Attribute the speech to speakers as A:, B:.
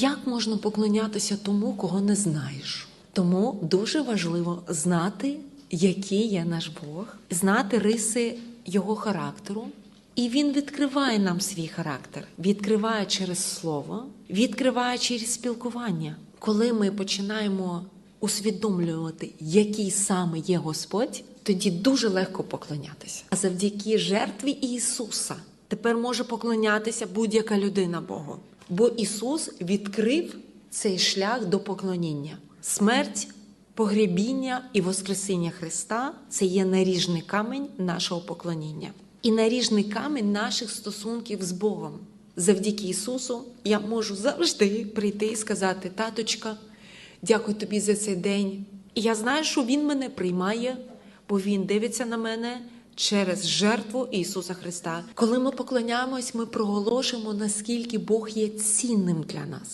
A: Як можна поклонятися тому, кого не знаєш? Тому дуже важливо знати, який є наш Бог, знати риси його характеру. І він відкриває нам свій характер, відкриває через слово, відкриває через спілкування. Коли ми починаємо усвідомлювати, який саме є Господь, тоді дуже легко поклонятися. А завдяки жертві Ісуса тепер може поклонятися будь-яка людина Богу. Бо Ісус відкрив цей шлях до поклоніння. Смерть, погребіння і Воскресіння Христа це є наріжний камінь нашого поклоніння і наріжний камінь наших стосунків з Богом. Завдяки Ісусу я можу завжди прийти і сказати: Таточка, дякую тобі за цей день. І я знаю, що Він мене приймає, бо Він дивиться на мене через жертву Ісуса Христа. Коли ми поклоняємось, ми проголошуємо, наскільки Бог є цінним для нас.